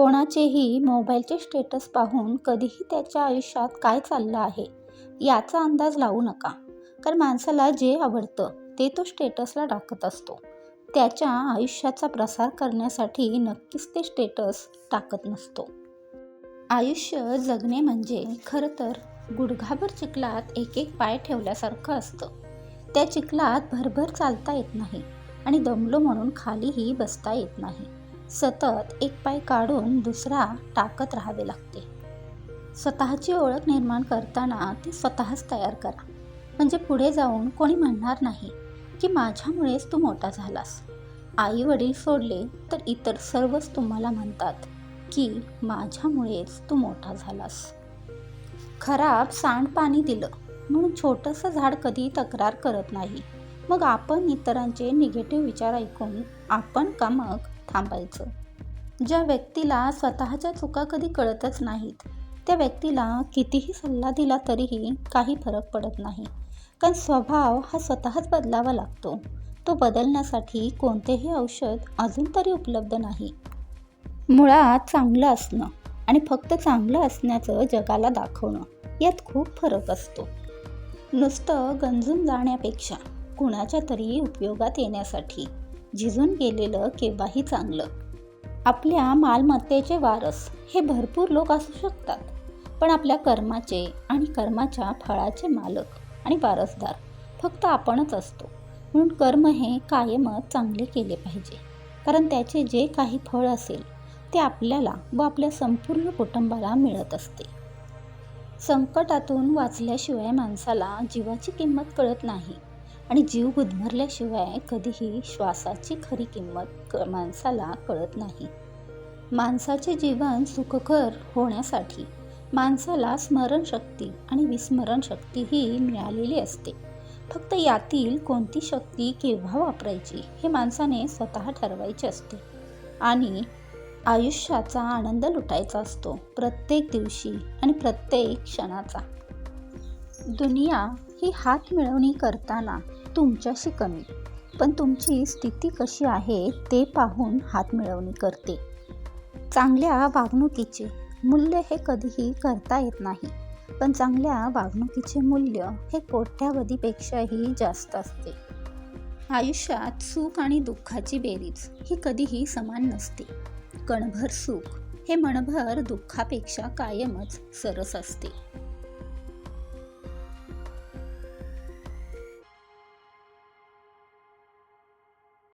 कोणाचेही मोबाईलचे स्टेटस पाहून कधीही त्याच्या आयुष्यात काय चाललं आहे याचा अंदाज लावू नका. कारण माणसाला जे आवडतं ते तो स्टेटसला टाकत असतो. त्याच्या आयुष्याचा प्रसार करण्यासाठी नक्कीच ते स्टेटस टाकत नसतो. आयुष्य जगणे म्हणजे खरं तर गुडघाभर चिखलात एक एक पाय ठेवल्यासारखं असतं. त्या चिखलात भरभर चालता येत नाही आणि दमलो म्हणून खालीही बसता येत नाही. सतत एक पाय काढून दुसरा टाकत राहावे लागते. स्वतःची ओळख निर्माण करताना ती स्वतःच तयार करा. म्हणजे पुढे जाऊन कोणी म्हणणार नाही की माझ्यामुळेच तू मोठा झालास. आई वडील सोडले तर इतर सर्वच तुम्हाला म्हणतात की माझ्यामुळेच तू मोठा झालास. खराब सांडपाणी दिलं म्हणून छोटंसं झाड कधी तक्रार करत नाही. मग आपण इतरांचे निगेटिव्ह विचार ऐकून आपण का मग थांबायचं. ज्या व्यक्तीला स्वतःच्या चुका कधी कळतच नाहीत त्या व्यक्तीला कितीही सल्ला दिला तरीही काही फरक पडत नाही. कारण स्वभाव हा स्वतःच बदलावा लागतो. तो बदलण्यासाठी कोणतेही औषध अजून तरी उपलब्ध नाही. मुळात चांगलं असणं आणि फक्त चांगलं असण्याचं जगाला दाखवणं यात खूप फरक असतो. नुसतं गंजून जाण्यापेक्षा कुणाच्या तरी उपयोगात येण्यासाठी. झिजून गेलेलं केव्हाही चांगलं. आपल्या मालमत्तेचे वारस हे भरपूर लोक असू शकतात पण आपल्या कर्माचे आणि कर्माच्या फळाचे मालक आणि वारसदार फक्त आपणच असतो. म्हणून कर्म हे कायमच चांगले केले पाहिजे. कारण त्याचे जे काही फळ असेल ते आपल्याला व आपल्या संपूर्ण कुटुंबाला मिळत असते. संकटातून वाचल्याशिवाय माणसाला जीवाची किंमत कळत नाही. आणि जीव गुदमरल्याशिवाय कधीही श्वासाची खरी किंमत क माणसाला कळत नाही. माणसाचे जीवन सुखकर होण्यासाठी माणसाला स्मरणशक्ती आणि विस्मरणशक्तीही मिळालेली असते. फक्त यातील कोणती शक्ती केव्हा वापरायची हे माणसाने स्वतः ठरवायचे असते. आणि आयुष्याचा आनंद लुटायचा असतो प्रत्येक दिवशी आणि प्रत्येक क्षणाचा. दुनिया ही हात मिळवणी करताना तुमच्याशी कमी. पण तुमची स्थिती कशी आहे ते पाहून हात मिळवणी करते. चांगल्या वागणुकीचे मूल्य हे कधीही करता येत नाही. पण चांगल्या वागणुकीचे मूल्य हे कोट्यावधीपेक्षाही जास्त असते. आयुष्यात सुख आणि दुःखाची बेरीज ही कधीही समान नसते. कणभर सुख हे मणभर दुःखापेक्षा कायमच सरस असते.